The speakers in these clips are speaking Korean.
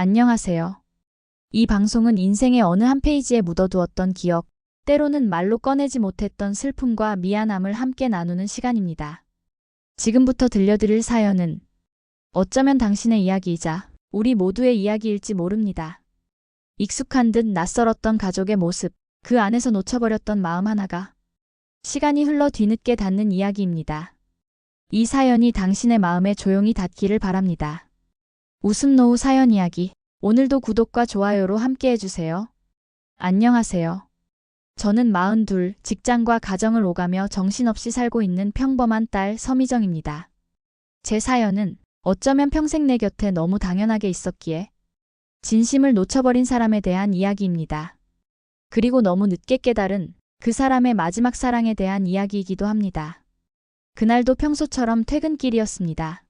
안녕하세요. 이 방송은 인생의 어느 한 페이지에 묻어두었던 기억, 때로는 말로 꺼내지 못했던 슬픔과 미안함을 함께 나누는 시간입니다. 지금부터 들려드릴 사연은 어쩌면 당신의 이야기이자 우리 모두의 이야기일지 모릅니다. 익숙한 듯 낯설었던 가족의 모습, 그 안에서 놓쳐버렸던 마음 하나가 시간이 흘러 뒤늦게 닿는 이야기입니다. 이 사연이 당신의 마음에 조용히 닿기를 바랍니다. 웃음 노후 사연 이야기. 오늘도 구독과 좋아요로 함께 해주세요. 안녕하세요. 저는 42, 직장과 가정을 오가며 정신없이 살고 있는 평범한 딸 서미정입니다. 제 사연은 어쩌면 평생 내 곁에 너무 당연하게 있었기에 진심을 놓쳐버린 사람에 대한 이야기입니다. 그리고 너무 늦게 깨달은 그 사람의 마지막 사랑에 대한 이야기이기도 합니다. 그날도 평소처럼 퇴근길이었습니다.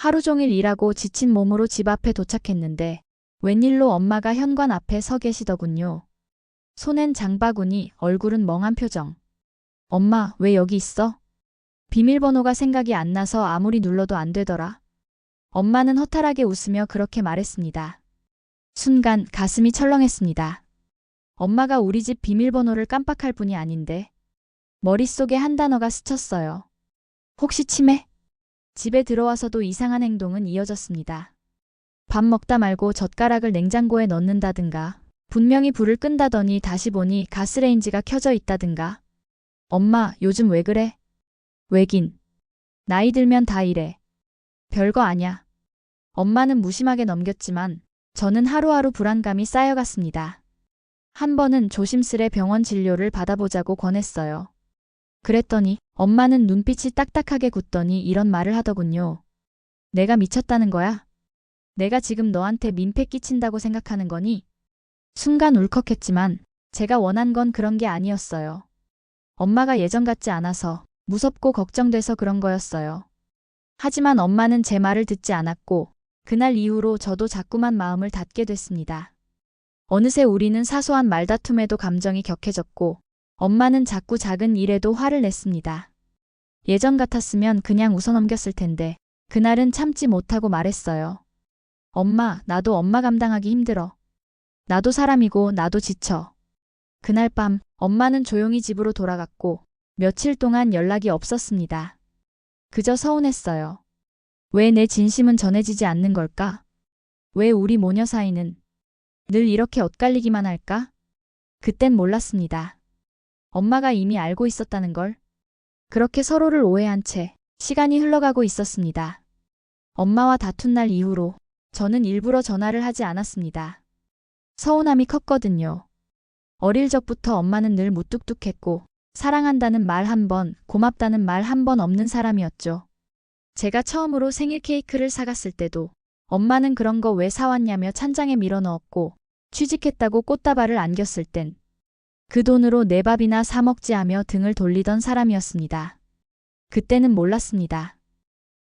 하루 종일 일하고 지친 몸으로 집 앞에 도착했는데 웬일로 엄마가 현관 앞에 서 계시더군요. 손엔 장바구니, 얼굴은 멍한 표정. 엄마, 왜 여기 있어? 비밀번호가 생각이 안 나서 아무리 눌러도 안 되더라. 엄마는 허탈하게 웃으며 그렇게 말했습니다. 순간 가슴이 철렁했습니다. 엄마가 우리 집 비밀번호를 깜빡할 뿐이 아닌데 머릿속에 한 단어가 스쳤어요. 혹시 치매? 집에 들어와서도 이상한 행동은 이어졌습니다. 밥 먹다 말고 젓가락을 냉장고에 넣는다든가, 분명히 불을 끈다더니 다시 보니 가스레인지가 켜져 있다든가. 엄마, 요즘 왜 그래? 왜긴. 나이 들면 다 이래. 별거 아냐. 엄마는 무심하게 넘겼지만 저는 하루하루 불안감이 쌓여갔습니다. 한 번은 조심스레 병원 진료를 받아보자고 권했어요. 그랬더니 엄마는 눈빛이 딱딱하게 굳더니 이런 말을 하더군요. 내가 미쳤다는 거야? 내가 지금 너한테 민폐 끼친다고 생각하는 거니? 순간 울컥했지만 제가 원한 건 그런 게 아니었어요. 엄마가 예전 같지 않아서 무섭고 걱정돼서 그런 거였어요. 하지만 엄마는 제 말을 듣지 않았고 그날 이후로 저도 자꾸만 마음을 닫게 됐습니다. 어느새 우리는 사소한 말다툼에도 감정이 격해졌고 엄마는 자꾸 작은 일에도 화를 냈습니다. 예전 같았으면 그냥 웃어넘겼을 텐데 그날은 참지 못하고 말했어요. 엄마, 나도 엄마 감당하기 힘들어. 나도 사람이고 나도 지쳐. 그날 밤 엄마는 조용히 집으로 돌아갔고 며칠 동안 연락이 없었습니다. 그저 서운했어요. 왜 내 진심은 전해지지 않는 걸까? 왜 우리 모녀 사이는 늘 이렇게 엇갈리기만 할까? 그땐 몰랐습니다. 엄마가 이미 알고 있었다는 걸. 그렇게 서로를 오해한 채 시간이 흘러가고 있었습니다. 엄마와 다툰 날 이후로 저는 일부러 전화를 하지 않았습니다. 서운함이 컸거든요. 어릴 적부터 엄마는 늘 무뚝뚝했고 사랑한다는 말 한 번, 고맙다는 말 한 번 없는 사람이었죠. 제가 처음으로 생일 케이크를 사갔을 때도 엄마는 그런 거 왜 사왔냐며 찬장에 밀어넣었고 취직했다고 꽃다발을 안겼을 땐 그 돈으로 내 밥이나 사 먹지 하며 등을 돌리던 사람이었습니다. 그때는 몰랐습니다.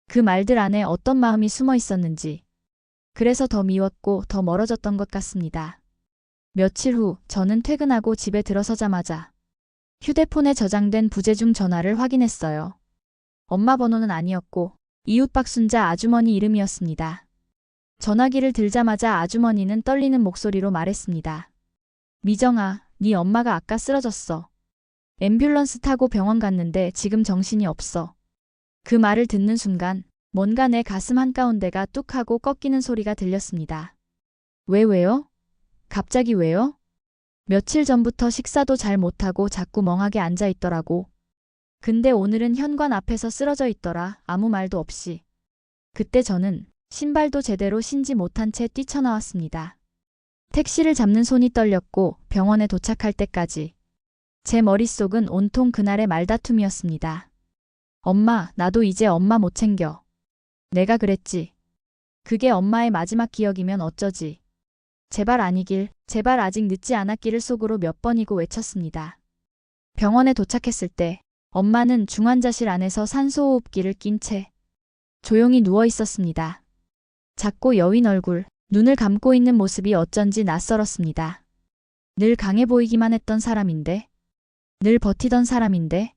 그 말들 안에 어떤 마음이 숨어 있었는지. 그래서 더 미웠고 더 멀어졌던 것 같습니다. 며칠 후 저는 퇴근하고 집에 들어서자마자 휴대폰에 저장된 부재중 전화를 확인했어요. 엄마 번호는 아니었고 이웃 박순자 아주머니 이름이었습니다. 전화기를 들자마자 아주머니는 떨리는 목소리로 말했습니다. 미정아, 네 엄마가 아까 쓰러졌어. 앰뷸런스 타고 병원 갔는데 지금 정신이 없어. 그 말을 듣는 순간 뭔가 내 가슴 한가운데가 뚝 하고 꺾이는 소리가 들렸습니다. 왜 왜요? 갑자기 왜요? 며칠 전부터 식사도 잘 못하고 자꾸 멍하게 앉아 있더라고. 근데 오늘은 현관 앞에서 쓰러져 있더라. 아무 말도 없이. 그때 저는 신발도 제대로 신지 못한 채 뛰쳐나왔습니다. 택시를 잡는 손이 떨렸고 병원에 도착할 때까지 제 머릿속은 온통 그날의 말다툼이었습니다. 엄마, 나도 이제 엄마 못 챙겨. 내가 그랬지. 그게 엄마의 마지막 기억이면 어쩌지. 제발 아니길, 제발 아직 늦지 않았기를 속으로 몇 번이고 외쳤습니다. 병원에 도착했을 때 엄마는 중환자실 안에서 산소호흡기를 낀 채 조용히 누워 있었습니다. 작고 여윈 얼굴, 눈을 감고 있는 모습이 어쩐지 낯설었습니다. 늘 강해 보이기만 했던 사람인데, 늘 버티던 사람인데,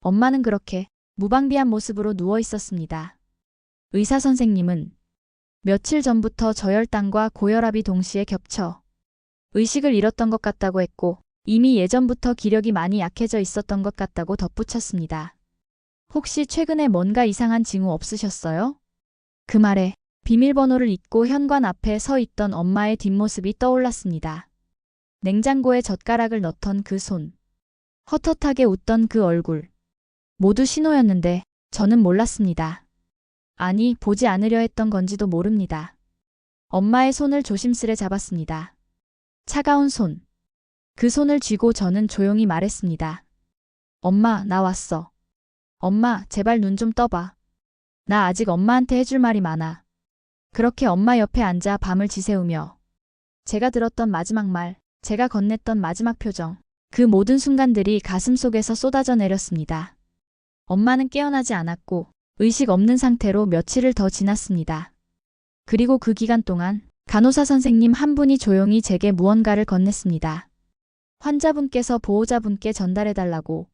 엄마는 그렇게 무방비한 모습으로 누워 있었습니다. 의사 선생님은 며칠 전부터 저혈당과 고혈압이 동시에 겹쳐 의식을 잃었던 것 같다고 했고 이미 예전부터 기력이 많이 약해져 있었던 것 같다고 덧붙였습니다. 혹시 최근에 뭔가 이상한 징후 없으셨어요? 그 말에 비밀번호를 잊고 현관 앞에 서 있던 엄마의 뒷모습이 떠올랐습니다. 냉장고에 젓가락을 넣던 그 손. 헛헛하게 웃던 그 얼굴. 모두 신호였는데 저는 몰랐습니다. 아니, 보지 않으려 했던 건지도 모릅니다. 엄마의 손을 조심스레 잡았습니다. 차가운 손. 그 손을 쥐고 저는 조용히 말했습니다. 엄마, 나 왔어. 엄마, 제발 눈 좀 떠봐. 나 아직 엄마한테 해줄 말이 많아. 그렇게 엄마 옆에 앉아 밤을 지새우며 제가 들었던 마지막 말, 제가 건넸던 마지막 표정, 그 모든 순간들이 가슴 속에서 쏟아져 내렸습니다. 엄마는 깨어나지 않았고 의식 없는 상태로 며칠을 더 지났습니다. 그리고 그 기간 동안 간호사 선생님 한 분이 조용히 제게 무언가를 건넸습니다. 환자분께서 보호자분께 전달해달라고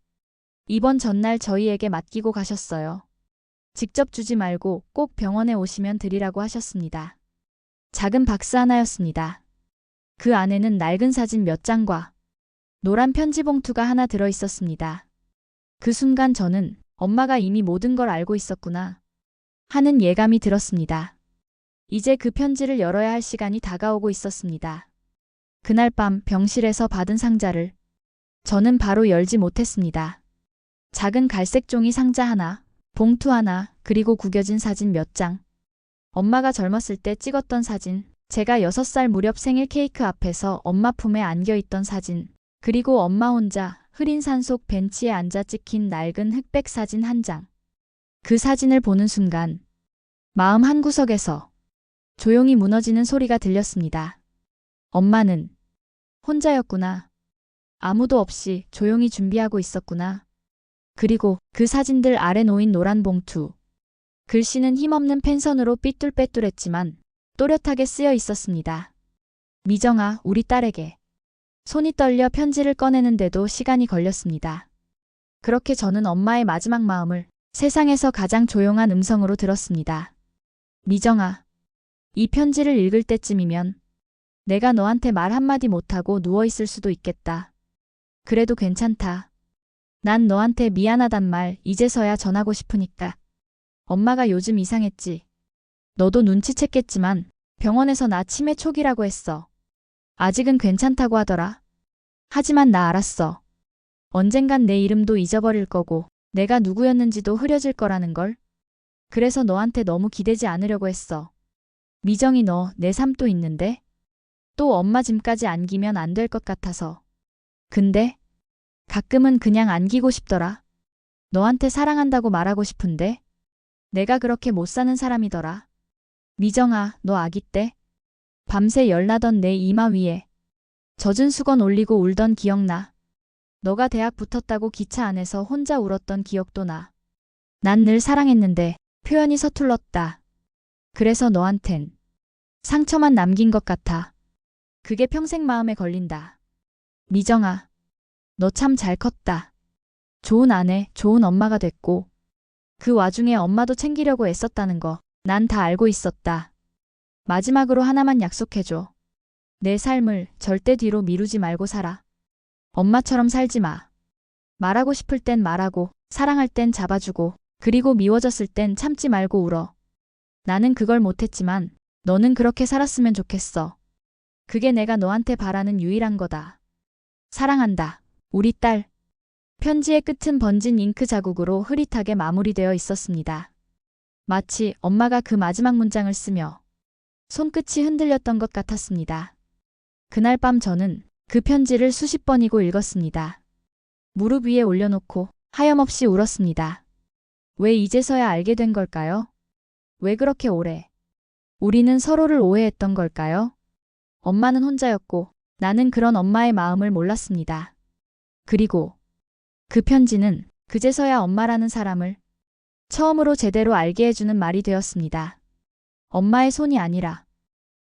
이번 전날 저희에게 맡기고 가셨어요. 직접 주지 말고 꼭 병원에 오시면 드리라고 하셨습니다. 작은 박스 하나였습니다. 그 안에는 낡은 사진 몇 장과 노란 편지 봉투가 하나 들어 있었습니다. 그 순간 저는 엄마가 이미 모든 걸 알고 있었구나 하는 예감이 들었습니다. 이제 그 편지를 열어야 할 시간이 다가오고 있었습니다. 그날 밤 병실에서 받은 상자를 저는 바로 열지 못했습니다. 작은 갈색 종이 상자 하나, 봉투 하나, 그리고 구겨진 사진 몇 장. 엄마가 젊었을 때 찍었던 사진, 제가 6살 무렵 생일 케이크 앞에서 엄마 품에 안겨 있던 사진, 그리고 엄마 혼자 흐린 산속 벤치에 앉아 찍힌 낡은 흑백 사진 한 장. 그 사진을 보는 순간 마음 한구석에서 조용히 무너지는 소리가 들렸습니다. 엄마는 혼자였구나. 아무도 없이 조용히 준비하고 있었구나. 그리고 그 사진들 아래 놓인 노란 봉투. 글씨는 힘없는 펜선으로 삐뚤빼뚤했지만 또렷하게 쓰여 있었습니다. 미정아, 우리 딸에게. 손이 떨려 편지를 꺼내는데도 시간이 걸렸습니다. 그렇게 저는 엄마의 마지막 마음을 세상에서 가장 조용한 음성으로 들었습니다. 미정아, 이 편지를 읽을 때쯤이면 내가 너한테 말 한마디 못하고 누워있을 수도 있겠다. 그래도 괜찮다. 난 너한테 미안하단 말 이제서야 전하고 싶으니까. 엄마가 요즘 이상했지. 너도 눈치챘겠지만 병원에서 나 치매 초기라고 했어. 아직은 괜찮다고 하더라. 하지만 나 알았어. 언젠간 내 이름도 잊어버릴 거고 내가 누구였는지도 흐려질 거라는 걸. 그래서 너한테 너무 기대지 않으려고 했어. 미정이 너 내 삶도 있는데? 또 엄마 짐까지 안기면 안 될 것 같아서. 근데 가끔은 그냥 안기고 싶더라. 너한테 사랑한다고 말하고 싶은데 내가 그렇게 못 사는 사람이더라. 미정아, 너 아기 때 밤새 열나던 내 이마 위에 젖은 수건 올리고 울던 기억나. 너가 대학 붙었다고 기차 안에서 혼자 울었던 기억도 나. 난 늘 사랑했는데 표현이 서툴렀다. 그래서 너한텐 상처만 남긴 것 같아. 그게 평생 마음에 걸린다. 미정아, 너 참 잘 컸다. 좋은 아내, 좋은 엄마가 됐고, 그 와중에 엄마도 챙기려고 애썼다는 거, 난 다 알고 있었다. 마지막으로 하나만 약속해줘. 내 삶을 절대 뒤로 미루지 말고 살아. 엄마처럼 살지 마. 말하고 싶을 땐 말하고, 사랑할 땐 잡아주고, 그리고 미워졌을 땐 참지 말고 울어. 나는 그걸 못했지만, 너는 그렇게 살았으면 좋겠어. 그게 내가 너한테 바라는 유일한 거다. 사랑한다. 우리 딸. 편지의 끝은 번진 잉크 자국으로 흐릿하게 마무리되어 있었습니다. 마치 엄마가 그 마지막 문장을 쓰며 손끝이 흔들렸던 것 같았습니다. 그날 밤 저는 그 편지를 수십 번이고 읽었습니다. 무릎 위에 올려놓고 하염없이 울었습니다. 왜 이제서야 알게 된 걸까요? 왜 그렇게 오래? 우리는 서로를 오해했던 걸까요? 엄마는 혼자였고 나는 그런 엄마의 마음을 몰랐습니다. 그리고 그 편지는 그제서야 엄마라는 사람을 처음으로 제대로 알게 해주는 말이 되었습니다. 엄마의 손이 아니라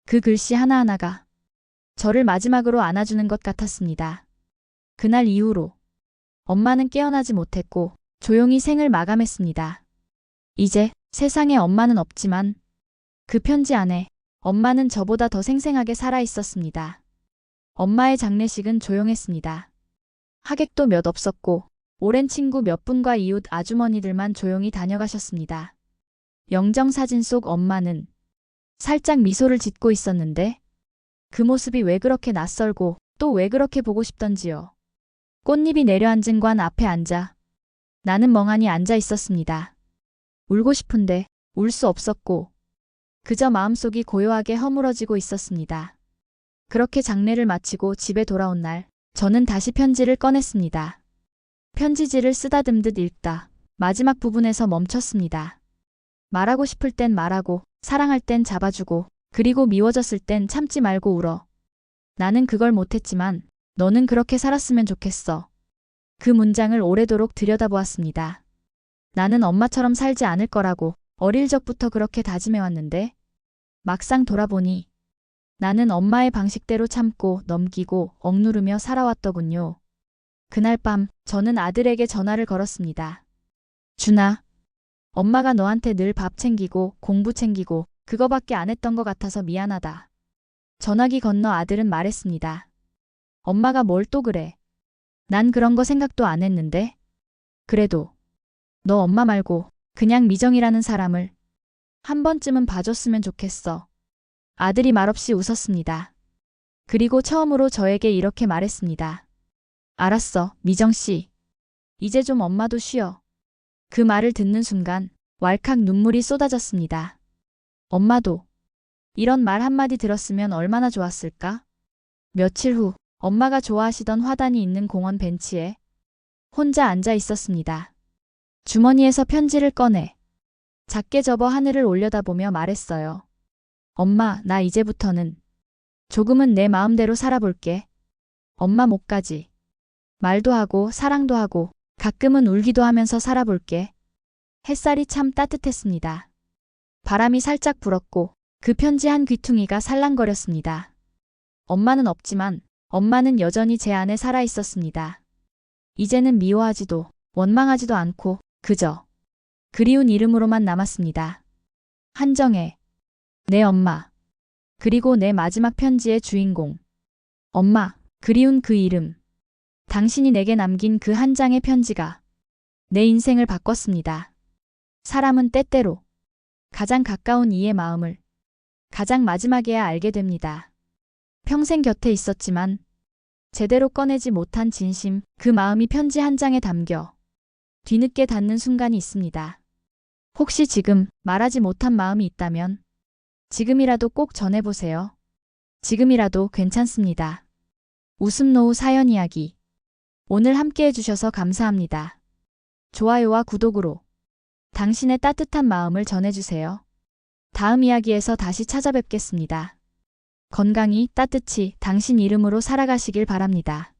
그 글씨 하나하나가 저를 마지막으로 안아주는 것 같았습니다. 그날 이후로 엄마는 깨어나지 못했고 조용히 생을 마감했습니다. 이제 세상에 엄마는 없지만 그 편지 안에 엄마는 저보다 더 생생하게 살아 있었습니다. 엄마의 장례식은 조용했습니다. 하객도 몇 없었고 오랜 친구 몇 분과 이웃 아주머니들만 조용히 다녀가셨습니다. 영정 사진 속 엄마는 살짝 미소를 짓고 있었는데 그 모습이 왜 그렇게 낯설고 또 왜 그렇게 보고 싶던지요. 꽃잎이 내려앉은 관 앞에 앉아 나는 멍하니 앉아 있었습니다. 울고 싶은데 울 수 없었고 그저 마음속이 고요하게 허물어지고 있었습니다. 그렇게 장례를 마치고 집에 돌아온 날 저는 다시 편지를 꺼냈습니다. 편지지를 쓰다듬듯 읽다 마지막 부분에서 멈췄습니다. 말하고 싶을 땐 말하고 사랑할 땐 잡아주고 그리고 미워졌을 땐 참지 말고 울어. 나는 그걸 못했지만 너는 그렇게 살았으면 좋겠어. 그 문장을 오래도록 들여다보았습니다. 나는 엄마처럼 살지 않을 거라고 어릴 적부터 그렇게 다짐해왔는데 막상 돌아보니 나는 엄마의 방식대로 참고 넘기고 억누르며 살아왔더군요. 그날 밤 저는 아들에게 전화를 걸었습니다. 준아, 엄마가 너한테 늘 밥 챙기고 공부 챙기고 그거밖에 안 했던 것 같아서 미안하다. 전화기 건너 아들은 말했습니다. 엄마가 뭘 또 그래. 난 그런 거 생각도 안 했는데. 그래도 너 엄마 말고 그냥 미정이라는 사람을 한 번쯤은 봐줬으면 좋겠어. 아들이 말없이 웃었습니다. 그리고 처음으로 저에게 이렇게 말했습니다. 알았어, 미정 씨. 이제 좀 엄마도 쉬어. 그 말을 듣는 순간 왈칵 눈물이 쏟아졌습니다. 엄마도 이런 말 한마디 들었으면 얼마나 좋았을까? 며칠 후 엄마가 좋아하시던 화단이 있는 공원 벤치에 혼자 앉아 있었습니다. 주머니에서 편지를 꺼내 작게 접어 하늘을 올려다보며 말했어요. 엄마, 나 이제부터는 조금은 내 마음대로 살아볼게. 엄마 목까지. 말도 하고 사랑도 하고 가끔은 울기도 하면서 살아볼게. 햇살이 참 따뜻했습니다. 바람이 살짝 불었고 그 편지 한 귀퉁이가 살랑거렸습니다. 엄마는 없지만 엄마는 여전히 제 안에 살아 있었습니다. 이제는 미워하지도 원망하지도 않고 그저 그리운 이름으로만 남았습니다. 한정혜, 내 엄마, 그리고 내 마지막 편지의 주인공. 엄마, 그리운 그 이름. 당신이 내게 남긴 그 한 장의 편지가 내 인생을 바꿨습니다. 사람은 때때로 가장 가까운 이의 마음을 가장 마지막에야 알게 됩니다. 평생 곁에 있었지만 제대로 꺼내지 못한 진심, 그 마음이 편지 한 장에 담겨 뒤늦게 닿는 순간이 있습니다. 혹시 지금 말하지 못한 마음이 있다면 지금이라도 꼭 전해보세요. 지금이라도 괜찮습니다. 웃음 노후 사연 이야기. 오늘 함께 해주셔서 감사합니다. 좋아요와 구독으로 당신의 따뜻한 마음을 전해주세요. 다음 이야기에서 다시 찾아뵙겠습니다. 건강히 따뜻히 당신 이름으로 살아가시길 바랍니다.